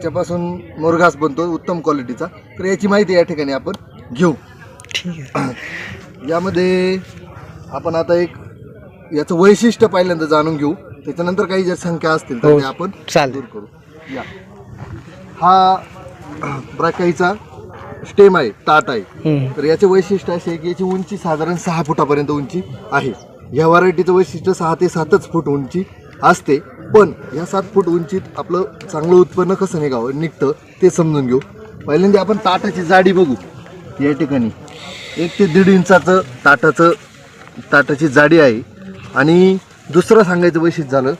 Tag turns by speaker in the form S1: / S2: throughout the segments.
S1: याच्यापासून मुरघास बनतो उत्तम क्वालिटीचा तर याची माहिती या ठिकाणी आपण घेऊ.
S2: ठीक आहे.
S1: यामध्ये आपण आता एक याचं वैशिष्ट्य पहिल्यांदा जाणून घेऊ. त्याच्यानंतर काही जर संख्या असतील तर
S2: हो,
S1: आपण. दूर करू. या. हा ब्राकाईचा स्टेम आहे ताट आहे. तर याचे वैशिष्ट्य असे की याची उंची साधारण सहा फुटापर्यंत उंची आहे. ह्या व्हरायटीचं वैशिष्ट्य सहा ते सातच फूट उंची असते. पण ह्या सात फूट उंचीत आपलं चांगलं उत्पन्न कसं निघावं निघतं ते समजून घेऊ. पहिल्यांदा आपण ताटाची जाडी बघू. या ठिकाणी एक ते दीड इंचाचं ताटाचं ताटाची जाडी आहे. आणि दुसरं सांगायचं वैशिष्ट्य झालं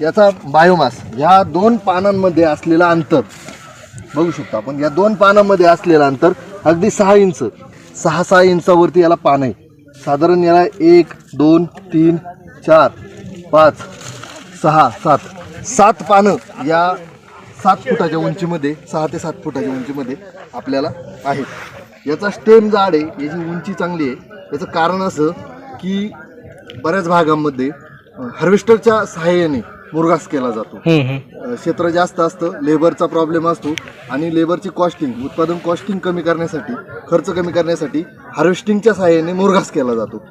S1: याचा बायोमास ह्या दोन पानांमध्ये असलेलं अंतर बघू शकतो आपण या दोन पानांमध्ये असलेलं अंतर अगदी सहा इंच सहा सहा इंचावरती याला पान आहे. साधारण याला एक दोन तीन चार पाच सहा सात. सात पानं या सात फुटाच्या उंचीमध्ये सहा ते सात फुटाच्या उंचीमध्ये आपल्याला आहेत. याचा स्टेम जाड आहे याची उंची चांगली आहे. याचं कारण असं की बऱ्याच भागांमध्ये हार्वेस्टरच्या सहाय्याने मुरघास केला जातो. क्षेत्र जास्त असतं लेबरचा प्रॉब्लेम असतो आणि लेबरची कॉस्टिंग उत्पादन कॉस्टिंग कमी करण्यासाठी खर्च कमी करण्यासाठी हार्वेस्टिंगच्या सहाय्याने मुरघास केला जातो.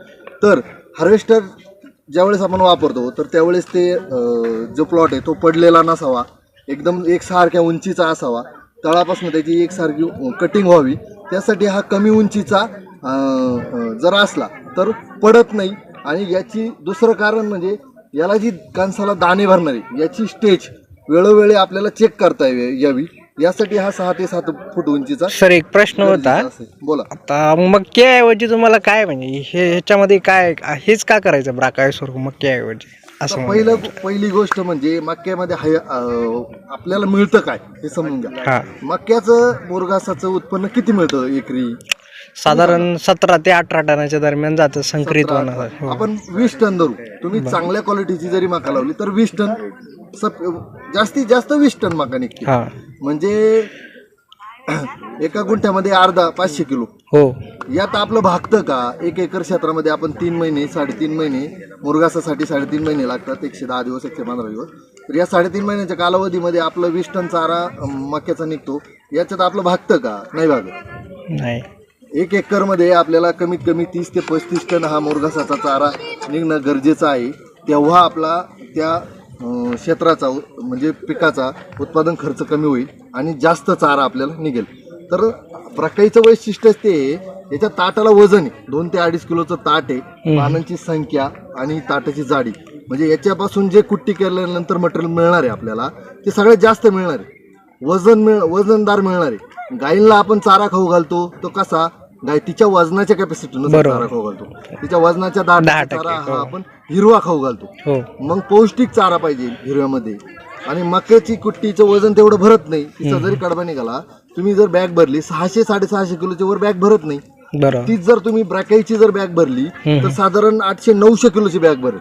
S1: तर हार्वेस्टर ज्यावेळेस आपण वापरतो तर त्यावेळेस ते जो प्लॉट आहे तो पडलेला नसावा. एकदम एकसारख्या उंचीचा असावा. तळापासून त्याची एकसारखी कटिंग व्हावी. त्यासाठी हा कमी उंचीचा जर असला तर पडत नाही. आणि याची दुसरं कारण म्हणजे याला जी कणसाला दाणे भरणारी याची स्टेज वेळोवेळी आपल्याला चेक करता यावी. यासाठी हा सहा ते सात फूट उंचीचा
S2: सर एक प्रश्न होता.
S1: गरजेचा असेल. बोला.
S2: आता मक्याऐवजी तुम्हाला काय म्हणजे हे ह्याच्यामध्ये काय हेच का करायचं ब्राकायसोर मक्याऐवजी असं.
S1: पहिलं पहिली गोष्ट म्हणजे मक्यामध्ये हाय अं, आपल्याला मिळतं काय हे समजून घ्या.
S2: हा.
S1: मक्याचं उत्पन्न किती मिळतं एकरी?
S2: साधारण सतरा ते अठरा टनाच्या दरम्यान जातं संकरित हो.
S1: आपण वीस टन धरू. तुम्ही चांगल्या क्वालिटीची जरी मका लावली तर वीस टन सप जास्तीत जास्त वीस टन मका निघते
S2: हा.
S1: म्हणजे एका गुंठ्यामध्ये अर्धा पाचशे किलो.
S2: हो.
S1: यात आपलं भागतं का? एक एकर क्षेत्रामध्ये आपण तीन महिने साडेतीन महिने मुरगासासाठी साडेतीन महिने लागतात एकशे दहा दिवस एकशे पंधरा दिवस. तर या साडेतीन महिन्याच्या कालावधीमध्ये आपलं वीस टन चारा अं, मक्याचा निघतो. याच्यात आपलं भागतं का? नाही भागत.
S2: नाही.
S1: एक एकरमध्ये आपल्याला कमीत कमी तीस ते पस्तीस टन हा मुरघासाचा चारा निघणं गरजेचं आहे. तेव्हा आपला त्या क्षेत्राचा म्हणजे पिकाचा उत्पादन खर्च कमी होईल आणि जास्त चारा आपल्याला निघेल. तर प्रकाईचं वैशिष्ट्य ते याच्या ताटाला वजन आहे. दोन ते अडीच किलोचं ताट आहे. पानांची संख्या आणि ताटाची जाडी. म्हणजे याच्यापासून जे कुट्टी केल्यानंतर मटेरियल मिळणार आहे आपल्याला ते सगळ्यात जास्त मिळणार आहे. वजन मिळ वजनदार मिळणार आहे. गाईला आपण चारा खाऊ घालतो तो कसा? गाय तिच्या वजनाच्या कॅपॅसिटीनुसार
S2: बरोबर.
S1: चारा खाऊ घालतो. तिच्या वजनाच्या दहा
S2: दहा
S1: टक्के
S2: हो.
S1: हा. आपण हिरवा खाऊ घालतो.
S2: हो.
S1: मग पौष्टिक चारा पाहिजे हिरव्यामध्ये. आणि मक्याची कुट्टीचं वजन तेवढं भरत नाही. तिचा जरी कडबा निघाला तुम्ही जर बॅग भरली सहाशे साडेसहाशे किलोच्या वर बॅग भरत नाही.
S2: बरोबर.
S1: तीच जर तुम्ही ब्रॅकाईची जर बॅग भरली तर साधारण आठशे नऊशे किलोची बॅग भरेल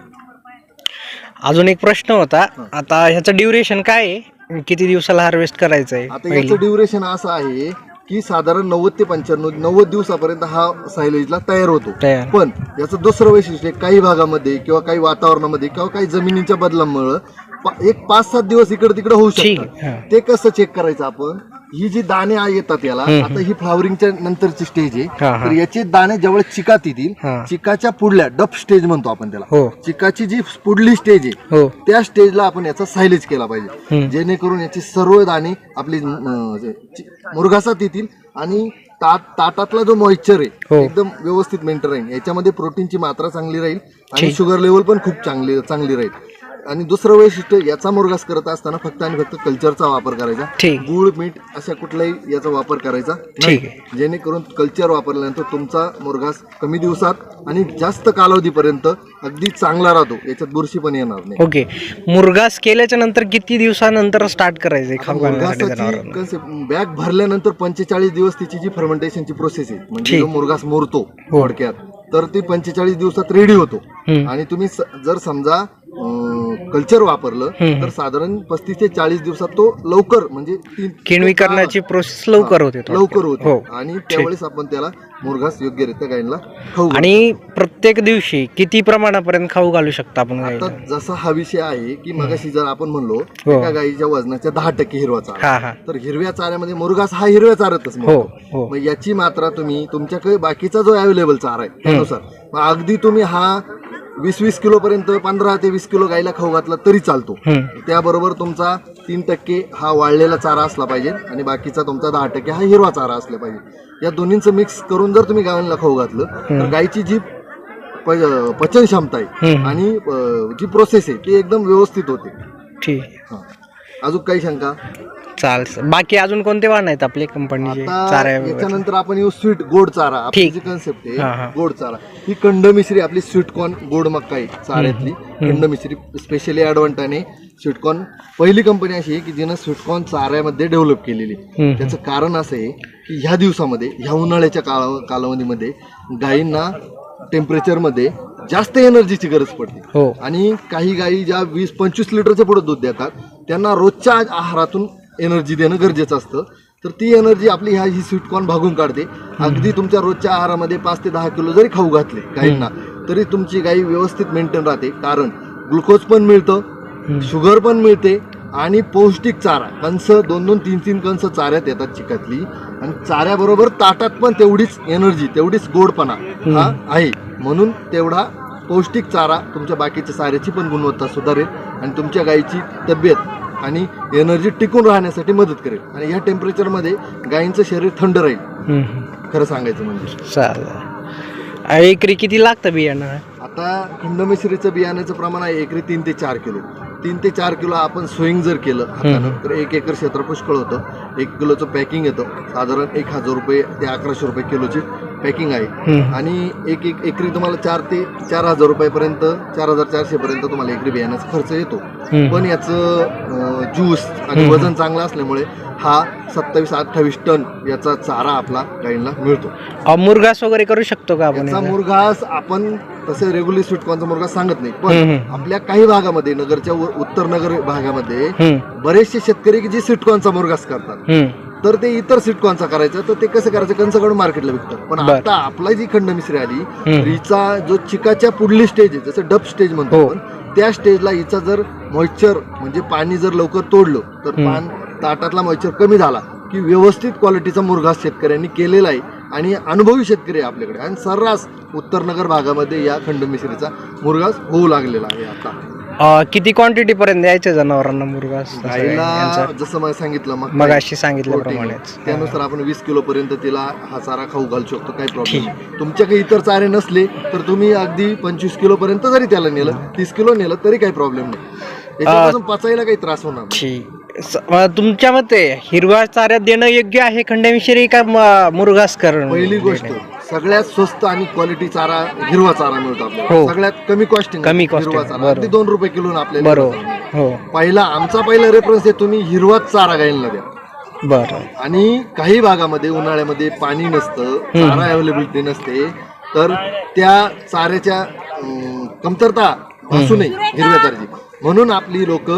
S2: अजून एक प्रश्न होता. आता ह्याचं ड्युरेशन काय आहे? किती दिवसाला हार्वेस्ट करायचं आहे
S1: आता याचं ड्युरेशन असं आहे की साधारण नव्वद ते पंच्याण्णव नव्वद दिवसापर्यंत हा सायलेजला तयार होतो.
S2: तयार.
S1: पण याचं दुसरं वैशिष्ट्य काही भागामध्ये किंवा काही वातावरणामध्ये किंवा काही जमिनीच्या बदलामुळं एक पाच सात दिवस इकडे तिकडे होऊ शकतात. ते कसं चेक करायचं आपण? ही जी दाणे येतात याला आता ही फ्लावरिंगच्या नंतरची स्टेज आहे. तर याचे दाणे जेव्हा चिकात येतील. चिकाच्या पुढल्या डप स्टेज म्हणतो आपण त्याला.
S2: हो.
S1: चिकाची जी पुढली स्टेज आहे
S2: हो.
S1: त्या स्टेजला आपण याचा सायलेज केला पाहिजे. जेणेकरून याची सर्व दाणे आपली मुरघासात येतील आणि तात ताटातला जो मॉइश्चर आहे
S2: हो.
S1: एकदम व्यवस्थित मेंटेन राहील. याच्यामध्ये प्रोटीनची मात्रा चांगली राहील आणि शुगर लेवल पण खूप चांगली चांगली राहील. आणि दुसरं वैशिष्ट्य याचा मुरघास करत असताना फक्त आणि फक्त कल्चरचा वापर करायचा.
S2: ठीक.
S1: गुळ मीठ अशा कुठलाही याचा वापर करायचा
S2: ठीक
S1: जेणेकरून कल्चर वापरल्यानंतर तुमचा मुरघास कमी दिवसात आणि जास्त कालावधीपर्यंत अगदी चांगला राहतो. याच्यात बुरशी पण येणार नाही.
S2: ओके. मुरगास केल्याच्यानंतर किती दिवसानंतर स्टार्ट करायचंय खाऊ घालण्यासाठी जनावरांना?
S1: मुरघासाची बॅग भरल्यानंतर पंचेचाळीस दिवस तिची जी फर्मेंटेशनची प्रोसेस आहे म्हणजे
S2: ठीक.
S1: जो मुरघास मोरतो
S2: हो.
S1: थोडक्यात तर ती पंचेचाळीस दिवसात रेडी होतो. आणि तुम्ही जर समजा कल्चर वापरलं. तर साधारण पस्तीस ते चाळीस दिवसात तो लवकर म्हणजे
S2: करण्याची प्रोसेस लवकर होते.
S1: लवकर होतो
S2: हो
S1: आणि त्यावेळेस आपण त्याला मुरघास योग्यरित्या गायींना खाऊ.
S2: आणि प्रत्येक दिवशी किती प्रमाणापर्यंत खाऊ घालू शकता आपण
S1: आता
S2: गाईला
S1: जसा हा विषय आहे की मगाशी जर आपण म्हणलो
S2: हो.
S1: एका गायीच्या वजनाच्या दहा टक्के हिरवा चारा
S2: हा हा
S1: तर हिरव्या चाऱ्यामध्ये मुरघास हा हिरव्या चाऱ्यातच
S2: हो. हो
S1: मग याची मात्रा तुम्ही तुमच्याकडे बाकीचा जो अवेलेबल चारा आहे त्यानुसार मग अगदी तुम्ही हा वीस वीस किलो पर्यंत पंधरा ते वीस किलो गायला खाऊ घातला तरी चालतो
S2: हम्म.
S1: त्याबरोबर तुमचा तीन टक्के हा वाळलेला चारा असला पाहिजे आणि बाकीचा तुमचा दहा टक्के हा हिरवा चारा असला पाहिजे. या दोन्हींचं मिक्स करून जर तुम्ही गायला खाऊ घातलं तर गायची जी पचन क्षमता आहे. आणि जी प्रोसेस आहे ती एकदम व्यवस्थित होते.
S2: ठीक.
S1: अजून काही शंका?
S2: चाल बाकी अजून कोणते वाहन आहेत आपले कंपनीचे?
S1: आता
S2: चारा
S1: याच्यानंतर आपण येऊ स्वीट गोड चारा. आपली. जी कन्सेप्ट. आहे गोड चारा. ही कंडमिश्री आपली स्वीटकॉर्न गोड मक्का आहे चाऱ्यातली. कंडमिश्री स्पेशली ॲडव्हान्टाने स्वीटकॉर्न पहिली कंपनी अशी आहे की जिनं स्वीटकॉर्न चाऱ्यामध्ये डेव्हलप केलेली. त्याचं कारण असं आहे की ह्या दिवसामध्ये ह्या उन्हाळ्याच्या काला कालावधीमध्ये गायींना टेम्परेचरमध्ये जास्त एनर्जीची गरज पडते.
S2: हो.
S1: आणि काही गायी ज्या वीस पंचवीस लिटरचे पुढे दूध देतात त्यांना रोजच्या आहारातून एनर्जी देणं गरजेचं असतं. तर ती एनर्जी आपली ह्या ही स्वीटकॉर्न भागून काढते. अगदी तुमच्या रोजच्या आहारामध्ये पाच ते दहा किलो जरी खाऊ घातले गायींना तरी तुमची गाई व्यवस्थित मेंटेन राहते. कारण ग्लुकोज पण मिळतं शुगर पण मिळते आणि पौष्टिक चारा. कंस दोन दोन तीन तीन कंस चाऱ्यात येतात चिकातली आणि चाऱ्याबरोबर ताटात पण तेवढीच एनर्जी तेवढीच गोडपणा हा आहे. म्हणून तेवढा पौष्टिक चारा तुमच्या बाकीच्या चाऱ्याची पण गुणवत्ता सुधारेल आणि तुमच्या गायीची तब्येत आणि एनर्जी टिकून राहण्यासाठी मदत करेल. आणि ह्या टेम्परेचरमध्ये गायींचं शरीर थंड राहील. खरं सांगायचं म्हणजे.
S2: चालेल. एकरी किती लागतं बियाणं?
S1: आता खंडमिश्रीचं बियाण्याचं प्रमाण आहे एकरी तीन ते चार किलो. तीन ते चार किलो आपण स्विंग जर केलं हातानं तर एक एकर क्षेत्र पुष्कळ होतं. एक किलोचं पॅकिंग येतं. साधारण एक हजार रुपये ते अकराशे रुपये किलोची. पॅकिंग आहे
S2: हम्म.
S1: आणि एक एक एकरी तुम्हाला चार ते चार हजार रुपयापर्यंत चार हजार चारशे पर्यंत तुम्हाला एकरी बियाण्याचा खर्च येतो
S2: हम्म.
S1: पण याचं ज्यूस आणि वजन चांगलं असल्यामुळे हा सत्तावीस अठ्ठावीस टन याचा चारा आपला गाईंना मिळतो
S2: अ, मुरघास वगैरे करू शकतो का आपण
S1: याचा
S2: याचा?
S1: मुरघास आपण तसे रेग्युलर स्वीटकॉर्नचा मुरघास सांगत नाही
S2: हम्म,
S1: पण
S2: हम्म.
S1: आपल्या काही भागामध्ये नगरच्या उ- उत्तर नगर भागामध्ये
S2: हम्म.
S1: बरेचसे शेतकरी की जे स्वीटकॉर्नचा मुरघास करतात
S2: हम्म.
S1: तर ते इतर स्वीटकॉर्नचा करायचं तर ते कसं करायचं कंचाकडून मार्केटला विकतात पण
S2: बर.
S1: आता आपला जी खंड मिश्री आली
S2: हम्म.
S1: हिचा जो चिकाच्या पुढली स्टेज आहे जसं डब स्टेज म्हणतो
S2: हो.
S1: आपण त्या स्टेजला हिचा जर मॉइश्चर म्हणजे पाणी जर लवकर तोडलं तर
S2: हम्म.
S1: पान ताटातला मॉइश्चर कमी झाला की व्यवस्थित क्वालिटीचा मुरघास शेतकऱ्यांनी केलेला आहे आणि अनुभवी शेतकरी आहे आपल्याकडे आणि सर्रास उत्तर नगर भागामध्ये या खंड मिश्रीचा मुरघास होऊ लागलेला आहे आता
S2: अ, किती क्वांटिटी पर्यंत द्यायचं जनावरांना यांचं?
S1: जसं मला सांगितलं मग
S2: मग अशी सांगितल्याप्रमाणेच
S1: त्यानुसार आपण वीस किलो पर्यंत तिला हा चारा खाऊ घालू शकतो काही प्रॉब्लेम नाही. तुमच्याकडे इतर चारे नसले तर तुम्ही अगदी पंचवीस किलो पर्यंत जरी त्याला नेलं तीस किलो नेलं तरी काही प्रॉब्लेम नाही. याच्यापासून पचायला काही त्रास होणार नाही.
S2: ठीक. स- अ, तुमच्या मते हिरव्या चाऱ्यात देणं योग्य आहे खंडमिश्री का म- मुरघास करणं
S1: पहिली गोष्ट सगळ्यात स्वस्त आणि क्वालिटी चारा हिरवा चारा मिळतो आपल्याला.
S2: हो.
S1: सगळ्यात कमी कॉस्टिंग
S2: कमी costing,
S1: हिरवा चारा.
S2: बरोबर.
S1: अगदी दोन रुपये किलो आपल्याला
S2: बरोबर. हो.
S1: पहिला आमचा पहिला रेफरन्स आहे तुम्ही हिरवाच चारा गायला द्या.
S2: बरं.
S1: आणि काही भागामध्ये उन्हाळ्यामध्ये पाणी नसतं चारा अवेलेबिलिटी नसते तर त्या चाऱ्याच्या अं, कमतरता भासू नये हिरव्या चाऱ्याची. म्हणून आपली लोक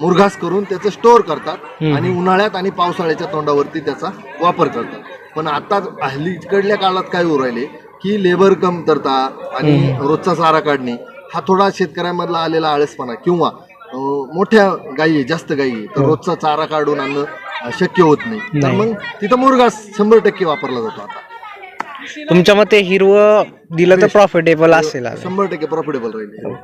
S1: मुरघास करून त्याचं स्टोअर करतात आणि उन्हाळ्यात आणि पावसाळ्याच्या तोंडावरती त्याचा वापर करतात. पण आता हल्लीकडल्या काळात काय होऊ राहिले की लेबर कमतरता आणि रोजचा चारा काढणे हा थोडा शेतकऱ्यांमधला आलेला आळसपणा किंवा मोठ्या गायी जास्त गायी तर रोजचा चारा काढून आणणं शक्य होत नाही तर. मग तिथं मुरघास शंभर टक्के वापरला जातो आता
S2: तुमच्या मते हिरवं दिलं तर प्रॉफिटेबल असेल.
S1: शंभर टक्के प्रॉफिटेबल राहील.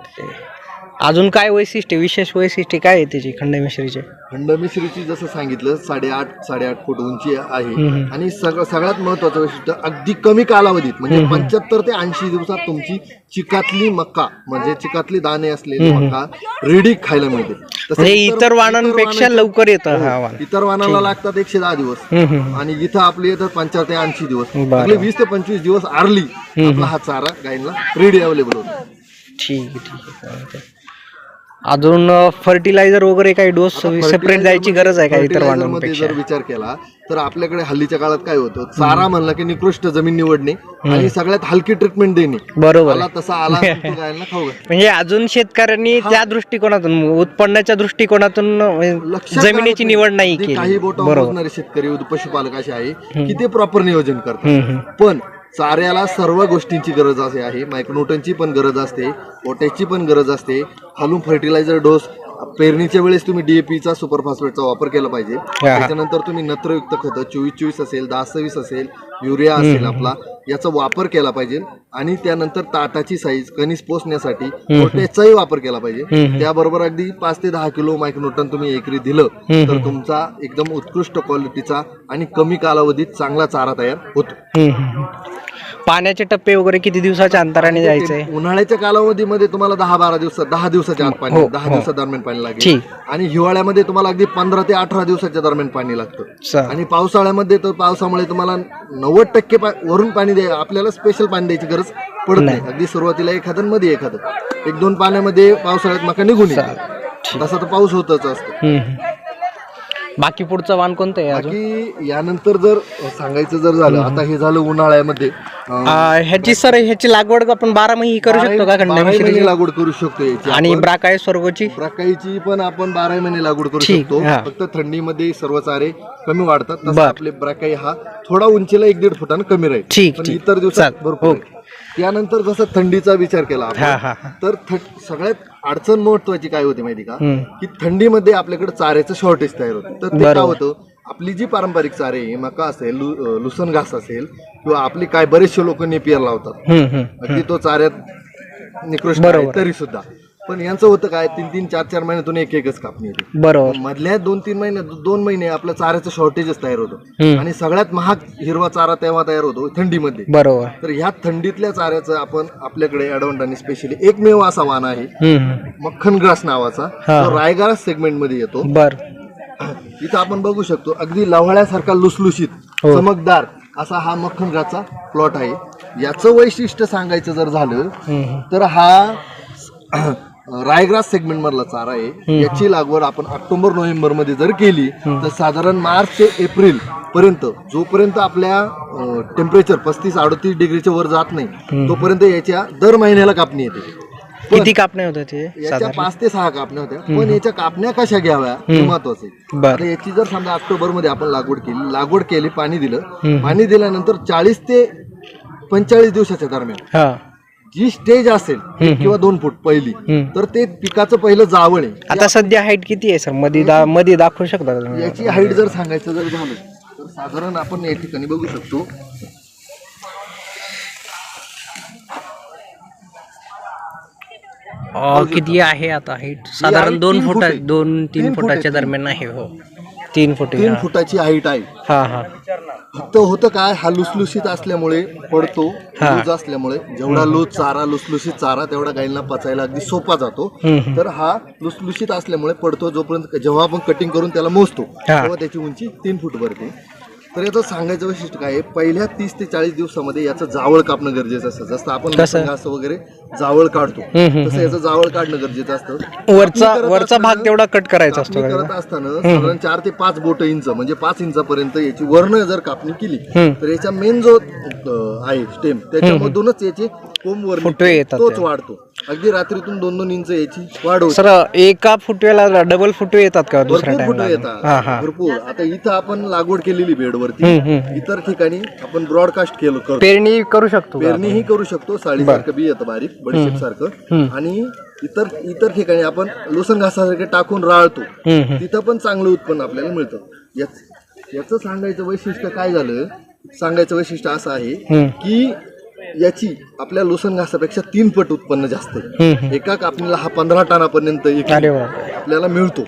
S2: अजून काय वैशिष्ट्य विशेष वैशिष्ट्य काय आहे त्याची खंडमिश्रीचे?
S1: खंड मिश्रीची जसं सांगितलं साडेआठ साडेआठ फूट उंची आहे. आणि सगळं सगळ्यात महत्वाचं वैशिष्ट्य अगदी कमी कालावधीत म्हणजे पंच्याहत्तर ते ऐंशी दिवसात तुमची चिकातली मक्का म्हणजे चिकातली दाणे असलेली मक्का रेडी खायला मिळते. तसं
S2: म्हणजे इतर वाणांपेक्षा लवकर येतं हा वाण.
S1: इतर वाणाला लागतात एकशे दहा दिवस.
S2: हम्म, हम्म.
S1: आणि इथं आपले येतात पंच्याहत्तर ते ऐंशी दिवस.
S2: बरं.
S1: आपले वीस ते पंचवीस दिवस आरली आपला हा चारा गायीला रेडी अवेलेबल होतो.
S2: ठीक आहे ठीक आहे. चालतंय. अजून फर्टिलायझर वगैरे काही डोस सेपरेट द्यायची गरज आहे का इतर
S1: Fertilizer मध्ये
S2: वाणांपेक्षा
S1: जर विचार केला तर आपल्याकडे हल्लीच्या काळात काय होतं? चारा म्हणला की निकृष्ट जमीन निवडणे आणि सगळ्यात हलकी ट्रीटमेंट देणे.
S2: बरोबर
S1: आला
S2: आहे.
S1: तसा आला तो गायला खाऊ घाल.
S2: म्हणजे अजून शेतकऱ्यांनी त्या दृष्टिकोनातून उत्पन्नाच्या दृष्टिकोनातून म्हणजे जमिनीची निवड नाही केली.
S1: काही
S2: बरोबर.
S1: मोजणारे शेतकरी पशुपालक असे आहे की ते प्रॉपर नियोजन करतात.
S2: हम्म, हम्म.
S1: पण चाऱ्याला सर्व गोष्टींची गरज असे आहे. मायक्रोन्यूटनची पण गरज असते पोटॅशची पण गरज असते. खालून फर्टिलायझर डोस पेरणीच्या वेळेस तुम्ही डीएपीचा सुपर फॉस्फेटचा वापर केला पाहिजे. त्याच्यानंतर तुम्ही नत्रयुक्त खतं चोवीस चोवीस असेल दहा सव्वीस असेल युरिया असेल आपला याचा वापर केला पाहिजे. आणि त्यानंतर ताटाची साईज कणीस पोचण्यासाठी पोटॅशचाही वापर केला पाहिजे. त्याबरोबर अगदी पाच ते दहा किलो मायक्रोन्यूटन तुम्ही एकरी दिलं तर तुमचा एकदम उत्कृष्ट क्वालिटीचा आणि कमी कालावधीत चांगला चारा तयार होतो.
S2: पाण्याचे टप्पे वगैरे किती दिवसाच्या अंतराने जायचंय
S1: उन्हाळ्याच्या कालावधीमध्ये तुम्हाला दहा बारा दिवसात दहा दिवसाच्या आत पाणी दहा दिवसात पाणी लागेल
S2: ठीक.
S1: आणि हिवाळ्यामध्ये तुम्हाला अगदी पंधरा ते अठरा दिवसाच्या दरम्यान पाणी लागतं. आणि पावसाळ्यामध्ये तर पावसामुळे तुम्हाला नव्वद टक्के पा- वरून पाणी द्या आपल्याला स्पेशल पाणी द्यायची गरज पडत नाही. अगदी सुरुवातीला एखादं आणि मध्ये एखादं. एक दोन पाण्यामध्ये पावसाळ्यात मका निघून येते तसा तर पाऊस होतच असतो.
S2: हम्म. बाकी पुढचं वाण कोणतं आहे अजून?
S1: बाकी यानंतर जर सांगायचं जर झालं आता हे झालं उन्हाळ्यामध्ये अं,
S2: ह्याची सर ह्याची लागवड आपण बारा महिने करू शकतो का
S1: बाराही महिने लागवड करू शकतो याची.
S2: आणि ब्राकाय स्वर्गची?
S1: प्रकाईची पण आपण बारा महिने लागवड करू
S2: ठीक,
S1: शकतो.
S2: हा.
S1: फक्त थंडीमध्ये सर्व चारे कमी वाढतात तसं
S2: बर.
S1: आपले ब्राकाई हा थोडा उंचीला एक दीड फुटानं कमी राहील.
S2: ठीक,
S1: पण
S2: ठीक.
S1: इतर दिवसात
S2: चाल,
S1: भरपूर आहे. त्यानंतर जसं थंडीचा विचार केला आपण, तर थ- सगळ्यात अडचण महत्वाची काय होती माहिती का. की थंडीमध्ये आपल्याकडे चाऱ्याचं शॉर्टेज तयार होतं तर ते काय. होतं आपली जी पारंपरिक चारे आहे, मका असेल लु- अं, घास असेल किंवा आपली काय बरेचसे लोक नेपियर लावतात
S2: हम्म, हम्म.
S1: अगदी तो चाऱ्यात निकृष्ट आहे तरी सुद्धा पण यांचं होतं काय तीन तीन चार चार महिन्यातून एक एकच कापणी येते
S2: बरोबर
S1: मधल्या दोन तीन महिने दोन महिने आपलं चाऱ्याचं शॉर्टेजच तयार होतं. आणि सगळ्यात महाग हिरवा चारा तेव्हा तयार होतो थंडीमध्ये
S2: बरोबर
S1: तर ह्या थंडीतल्या चाऱ्याचं आपण आपल्याकडे आणि स्पेशली एकमेव असा वाण आहे
S2: हम्म, हम्म.
S1: मक्खन ग्रास नावाचा
S2: हा.
S1: तो रायगारा सेगमेंटमध्ये येतो
S2: बर
S1: इथं आपण बघू शकतो अगदी लव्हाळ्यासारखा लुसलुशीत
S2: हो.
S1: चमकदार असा हा मक्खन ग्रासचा प्लॉट आहे याचं वैशिष्ट्य सांगायचं जर झालं
S2: हम्म.
S1: तर हा रायग्रास सेगमेंट मधला चारा आहे. याची लागवड आपण ऑक्टोबर नोव्हेंबरमध्ये जर केली तर साधारण मार्च ते एप्रिल पर्यंत जोपर्यंत आपल्या टेम्परेचर पस्तीस अडतीस डिग्रीच्या वर जात नाही तोपर्यंत याच्या दर महिन्याला कापणी येते.
S2: किती कापणे होतात ते
S1: याच्या पाच ते सहा कापण्या होत्या. पण याच्या कापण्या कशा घ्याव्या हे महत्वाचं आता याची जर समजा ऑक्टोबरमध्ये आपण लागवड केली लागवड केली पाणी दिलं पाणी दिल्यानंतर चाळीस ते पंचेचाळीस दिवसाच्या दरम्यान जी स्टेज असेल एक किंवा दोन फूट पहिली. तर ते पिकाचं पहिलं जावळ आहे.
S2: आता सध्या हाईट किती आहे सरमध्ये दा मध्ये दाखवू शकता का तुम्ही?
S1: याची हाईट जर सांगायचं जर झालं तर साधारण आपण या ठिकाणी बघू शकतो.
S2: अ, किती आहे आता हाईट साधारण दोन
S1: तीन फूट
S2: फुटा
S1: आहे.
S2: दोन तीन
S1: तीन फूट
S2: फुटाच्या दरम्यान आहे हो. तीन फुट
S1: तीन
S2: हा.
S1: फुटाची हाईट आहे
S2: हा हा
S1: फक्त होतं काय हा लुसलुशीत असल्यामुळे पडतो
S2: हा.
S1: लूज असल्यामुळे जेवढा लूज चारा लुसलुशीत चारा तेवढा गायींना पचायला अगदी सोपा जातो
S2: हम्म.
S1: तर हा लुसलुशीत असल्यामुळे पडतो जोपर्यंत जेव्हा आपण कटिंग करून त्याला मोजतो
S2: हा.
S1: तेव्हा त्याची उंची तीन फूट भरते तर याचं सांगायचं वैशिष्ट्य काय आहे पहिल्या तीस ते चाळीस दिवसामध्ये याचं जावळ कापणं गरजेचं असतं जसं आपण
S2: कसं?
S1: घास वगैरे जावळ काढतो
S2: हम्म,
S1: तसं याचं जावळ काढणं गरजेचं असतं
S2: वरचा
S1: करत
S2: वरचा भाग तेवढा कट करायचा असतो
S1: कापणी
S2: का
S1: करत असताना साधारण चार ते पाच बोट इंच म्हणजे पाच इंचापर्यंत याची वर्ण जर कापणी केली
S2: हम्म.
S1: तर याचा मेन जो अं, आहे स्टेम त्याच्यामधूनच याचे कोंब वर
S2: फुटवे
S1: निघतो.
S2: येतात
S1: तोच. वाढतो अगदी रात्रीतून दोन दोन इंच याची वाढ होते.
S2: सर एका फुटवेला डबल फुटवे येतात का दुसऱ्या
S1: भरपूर
S2: हा
S1: येतात.
S2: हा
S1: भरपूर. आता इथं आपण लागवड केलेली बेडवरती.
S2: हम्म, हम्म.
S1: इतर ठिकाणी आपण ब्रॉडकास्ट केलं करतो.
S2: पेरणी करू शकतो का?
S1: पेरणीही करू शकतो. साडीसारखं बी येतं बारीक बडीशेप सारखं. आणि इतर इतर ठिकाणी आपण लसण घासासारखे टाकून राळतो.
S2: हम्म, हम्म.
S1: तिथं पण चांगलं उत्पन्न आपल्याला मिळतं. याच याचं सांगायचं वैशिष्ट्य काय झालं? सांगायचं वैशिष्ट्य असं आहे
S2: हम्म.
S1: की याची आपल्या लोसन घासापेक्षा तीन पट उत्पन्न जास्त. आहे. एका कापणीला हा पंधरा टनापर्यंत एक
S2: अरे वा.
S1: आपल्याला मिळतो.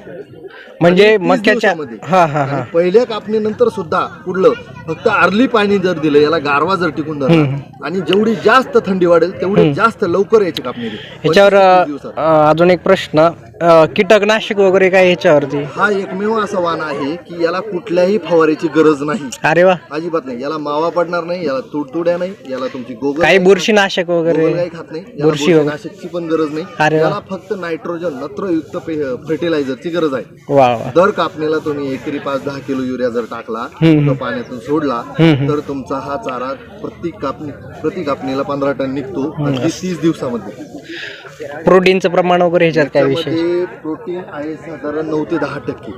S2: म्हणजे
S1: आणि तीस
S2: मक्याच्या
S1: दिवसामध्ये.
S2: हा हा हा.
S1: आणि पहिल्या कापणीनंतर सुद्धा पुढलं फक्त अर्ली पाणी जर दिलं याला गारवा जर टिकून धरला आणि जेवढी जास्त थंडी वाढेल तेवढी जास्त लवकर याची कापणी.
S2: ह्याच्यावर. अ, अजून एक प्रश्न. अ, कीटकनाशक वगैरे काय ह्याच्यावरती
S1: हा एकमेव असा वाण आहे की याला कुठल्याही फवारीची गरज नाही.
S2: अरे वा.
S1: अजिबात नाही. याला मावा पडणार नाही याला तुडतुड्या नाही याला तुमची गोगल
S2: काही बुरशीनाशक वगैरे?
S1: काही खात नाही. याला
S2: बुरशी वगैरे.
S1: बुरशीनाशकची पण गरज नाही.
S2: अरे वा.
S1: याला फक्त नायट्रोजन नत्रयुक्त फर्टिलायझरची गरज आहे.
S2: वा वा.
S1: दर कापणीला तुम्ही एकरी पाच दहा किलो युरिया जर टाकला
S2: हम्म.
S1: पाण्यातून सोडला. तर तुमचा हा चारा प्रति कापणी प्रति कापणीला पंधरा टन निघतो अगदी तीस दिवसामध्ये.
S2: प्रोटीनचं प्रमाण वगैरे ह्याच्यात काय विषय
S1: प्रोटीन आहे साधारण नऊ ते दहा टक्के.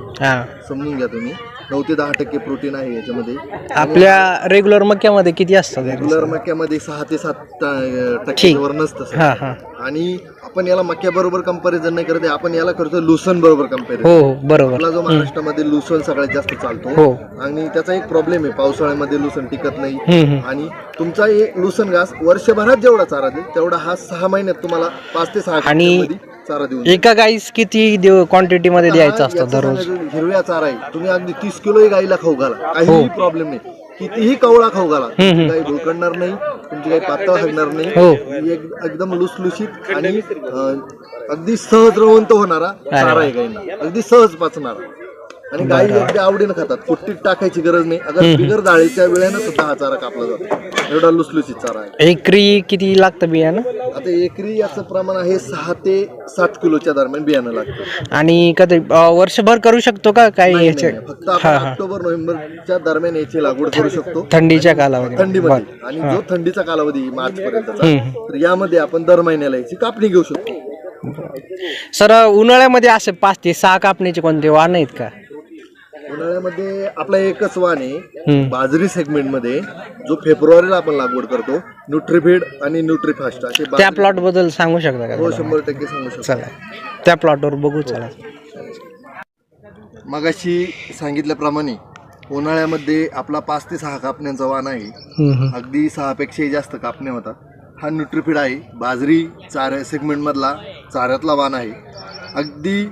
S1: समजून घ्या तुम्ही. नऊ ते दहा टक्के प्रोटीन आहे याच्यामध्ये.
S2: आपल्या रेग्युलर मक्यामध्ये किती असतं?
S1: रेग्युलर मक्यामध्ये सहा ते सात ट- टक्क्यावर नसतं आणि आपण याला मक्याबरोबर कंपॅरिझन नाही करत आहे, आपण याला करतो लुसन बरोबर कंपॅरिझन
S2: हो हो बरोबर.
S1: आपला जो महाराष्ट्रामध्ये लुसन सगळ्यात जास्त चालतो.
S2: हो.
S1: आणि त्याचा एक प्रॉब्लेम आहे पावसाळ्यामध्ये लुसन टिकत नाही.
S2: हम्म, हम्म.
S1: आणि तुमचा एक लुसन घास वर्षभरात जेवढा चारा देईल तेवढा हा सहा महिन्यात तुम्हाला पाच ते सहा
S2: आणि
S1: चारा देऊन
S2: एका गाईस किती देव क्वांटिटी मध्ये द्यायचं
S1: हा
S2: असतं
S1: याचा
S2: दररोज?
S1: सांगायचं हिरव्या चारा आहे तुम्ही अगदी तीस किलोही गाईला खाऊ घाला. काहीही प्रॉब्लेम नाही. कितीही कवळा खाऊ घाला तुमची गाई ढोकणणार नाही. तुमची गाई पातळ हागणार नाही.
S2: हो.
S1: ही एक- एकदम लुसलुशीत आणि अं, अगदी सहज रवंत होणारा चारा आहे गाईंना अगदी सहज पाचणारा. आणि गाई अगदी आवडीनं खातात. कुट्टीत टाकायची गरज नाही. अगर बिगर डाळीच्या वेळेनं सुद्धा हा चारा कापला जातो. एवढा लुसलुशीत चारा आहे.
S2: एकरी किती लागतं बियाणं?
S1: आता एकरी याचं प्रमाण आहे सहा ते सात किलोच्या दरम्यान बियाणं लागतं.
S2: आणि कधी अं, वर्षभर करू शकतो का काही
S1: नाही,
S2: याचे?
S1: नाही, फक्त आपण ऑक्टोबर नोव्हेंबरच्या दरम्यान याची लागवड करू शकतो.
S2: थंडीच्या कालावधी
S1: थंडीमध्ये आणि जो थंडीचा कालावधी मार्च पर्यंतचा तर यामध्ये आपण दर महिन्याला याची कापणी घेऊ शकतो.
S2: सर उन्हाळ्यामध्ये असे पाच ते सहा कापण्याचे कोणते वाहन आहेत का?
S1: उन्हाळ्यामध्ये आपला एकच वाण आहे. बाजरी सेगमेंटमध्ये जो फेब्रुवारीला आपण लागवड करतो न्यूट्रीफीड आणि न्यूट्रीफास्ट असे
S2: त्या प्लॉटबद्दल सांगू शकता का
S1: हो शंभर टक्के सांगू शकतो.
S2: त्या प्लॉटवर बघू चला.
S1: मगाशी सांगितल्याप्रमाणे उन्हाळ्यामध्ये आपला पाच ते सहा कापण्यांचा वाण आहे. अगदी सहापेक्षाही जास्त कापण्या होतात हा न्यूट्रिफीड आहे. बाजरी चाऱ्या सेगमेंटमधला चाऱ्यातला वाण आहे. अगदी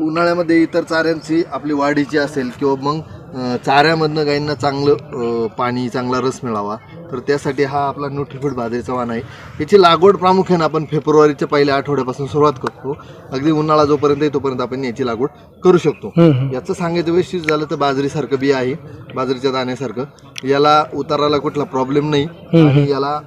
S1: उन्हाळ्यामध्ये इतर चाऱ्यांची आपली वाढीची असेल किंवा मग चाऱ्यामधनं गाईंना चांगलं पाणी चांगला रस मिळावा तर त्यासाठी हा आपला न्यूट्रिफीड बाजरीचा वाण आहे. याची लागवड प्रामुख्याने आपण फेब्रुवारीच्या पहिल्या आठवड्यापासून सुरुवात करतो. अगदी उन्हाळा जोपर्यंत आहे तोपर्यंत आपण याची लागवड करू शकतो. याचं सांगायचं वैशिष्ट्य झालं तर बाजरीसारखं बी आहे बाजरीच्या दाण्यासारखं. याला उताराला कुठला प्रॉब्लेम नाही आणि याला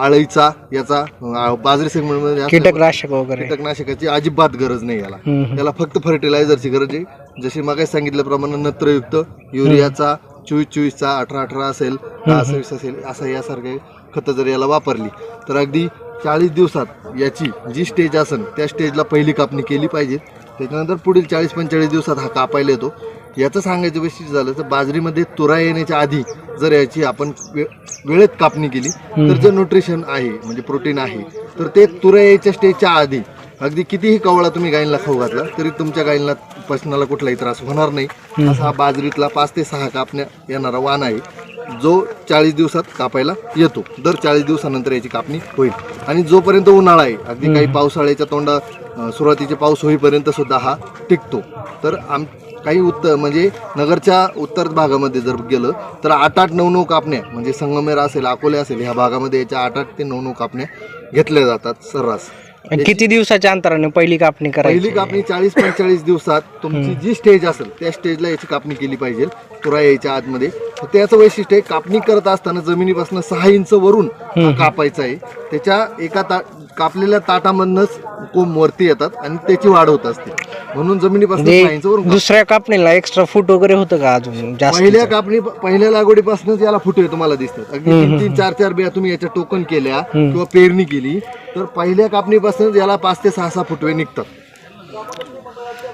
S1: आळीचा याचा अं, बाजरी सेगमेंटमध्ये असल्यामुळे
S2: कीटकनाशक वगैरे.
S1: कीटकनाशकाची अजिबात गरज नाही याला.
S2: हम्म.
S1: याला फक्त फर्टिलायझरची गरज आहे. जशी मग सांगितल्याप्रमाणे नत्रयुक्त युरियाचा चोवीस चोवीसचा अठरा अठरा असेल दहा सव्वीस असेल असा यासारखे खतं जर याला वापरली तर अगदी चाळीस दिवसात याची जी स्टेज असेल त्या स्टेजला पहिली कापणी केली पाहिजे. त्याच्यानंतर पुढील चाळीस पंचेचाळीस दिवसात हा कापायला येतो. याचं सांगायचं वैशिष्ट्य झालं तर बाजरीमध्ये तुरा येण्याच्या आधी जर याची आपण वे- वेळेत कापणी केली तर जे न्यूट्रिशन आहे म्हणजे प्रोटीन आहे तर ते तुरा यायच्या स्टेजच्या आधी अगदी कितीही कवळा तुम्ही गायींना खाऊ घातला तरी तुमच्या गायींना पचनाला कुठलाही त्रास होणार नाही. असा हा बाजरीतला पाच ते सहा कापण्या येणारा वाण आहे जो चाळीस दिवसात कापायला येतो. दर चाळीस दिवसानंतर याची कापणी होईल. आणि जोपर्यंत उन्हाळा आहे अगदी काही पावसाळ्याच्या तोंडा अं, सुरुवातीचे पाऊस होईपर्यंत सुद्धा हा टिकतो. तर आम काही उत्तर म्हणजे नगरच्या उत्तर भागामध्ये जर गेलं तर आठ आठ नऊ नऊ कापण्या म्हणजे संगमेर असेल अकोले असेल ह्या भागामध्ये याच्या आठ आठ ते नऊ नऊ कापण्या घेतल्या जातात सर्रास.
S2: आणि किती दिवसाच्या अंतराने पहिली कापणी करायची?
S1: पहिली कापणी चाळीस पंचेचाळीस दिवसात तुमची जी स्टेज असेल त्या स्टेजला याची कापणी केली पाहिजे तुरा यायच्या आतमध्ये. त्याचं वैशिष्ट्य आहे कापणी करत असताना जमिनीपासून सहा इंच वरून हा कापायचा आहे. त्याच्या एका ता कापलेल्या ताटामधनच कोंब वरती येतात आणि त्याची वाढ होत असते. म्हणून जमिनीपासून
S2: म्हणजे दुसऱ्या कापणीला एक्स्ट्रा फूट वगैरे होतं का अजून जास्त?
S1: पहिल्या कापणी पहिल्या लागवडीपासूनच याला फुटे तुम्हाला दिसतात. अगदी तीन तीन चार चार बिया तुम्ही याच्या टोकन केल्या किंवा पेरणी केली तर पहिल्या कापणीपासूनच याला पाच ते सहा सहा फुटवे निघतात.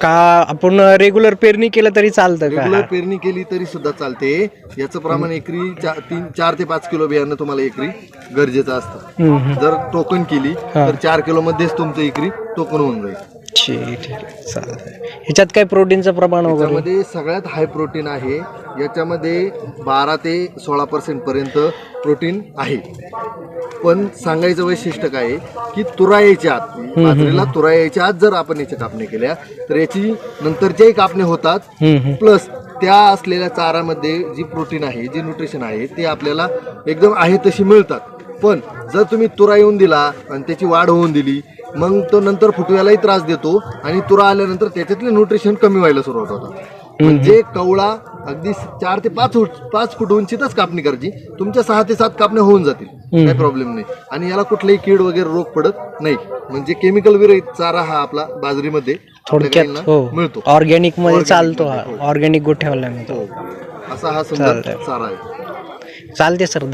S2: का आपण रेग्युलर पेरणी केलं तरी चालतं का?
S1: रेग्युलर पेरणी केली तरी सुद्धा चालते. याचं प्रमाण एकरी चा- तीन चार ते पाच किलो बियाणं तुम्हाला एकरी गरजेचं असतं.
S2: हम्म, हम्म.
S1: जर टोकन केली तर चार किलो मध्येच तुमचं एकरी टोकन होऊन जाईल.
S2: ठीक ठीक आहे, चालतंय ह्याच्यात काय प्रोटीनचं प्रमाण वगैरे?
S1: याच्यामध्ये सगळ्यात हाय प्रोटीन आहे. याच्यामध्ये बारा ते सोळा पर्सेंट पर्यंत प्रोटीन आहे. पण सांगायचं वैशिष्ट्य काय आहे की तुरा यायच्या आत बाजरीला तुरा यायच्या आत जर आपण याच्या कापण्या केल्या तर याची नंतरच्याही कापण्या होतात
S2: हम्म, हम्म.
S1: प्लस त्या असलेल्या चारामध्ये जी प्रोटीन आहे जी न्यूट्रिशन आहे ते आपल्याला एकदम आहे तशी मिळतात. पण जर तुम्ही तुरा येऊन दिला आणि त्याची वाढ होऊन दिली मग तो नंतर फुटव्यालाही त्रास देतो आणि तुरा आल्यानंतर त्याच्यातले न्यूट्रिशन कमी व्हायला सुरुवात होतात म्हणजे कवळा अगदी चार ते पाच फूट पाच फूट उंचीतच कापणी करायची तुमच्या सहा ते सात कापण्या होऊन जातील. काही प्रॉब्लेम नाही. आणि याला कुठलाही कीड वगैरे रोग पडत नाही. म्हणजे केमिकल विरहित चारा हा आपला बाजरीमध्ये
S2: थोडक्यात हो.
S1: मिळतो. ऑर्गॅनिकमध्ये
S2: चालतो. ऑर्गॅनिक मिळतो
S1: हो. असा हा सुंदर. चारा आहे.
S2: चालते सर.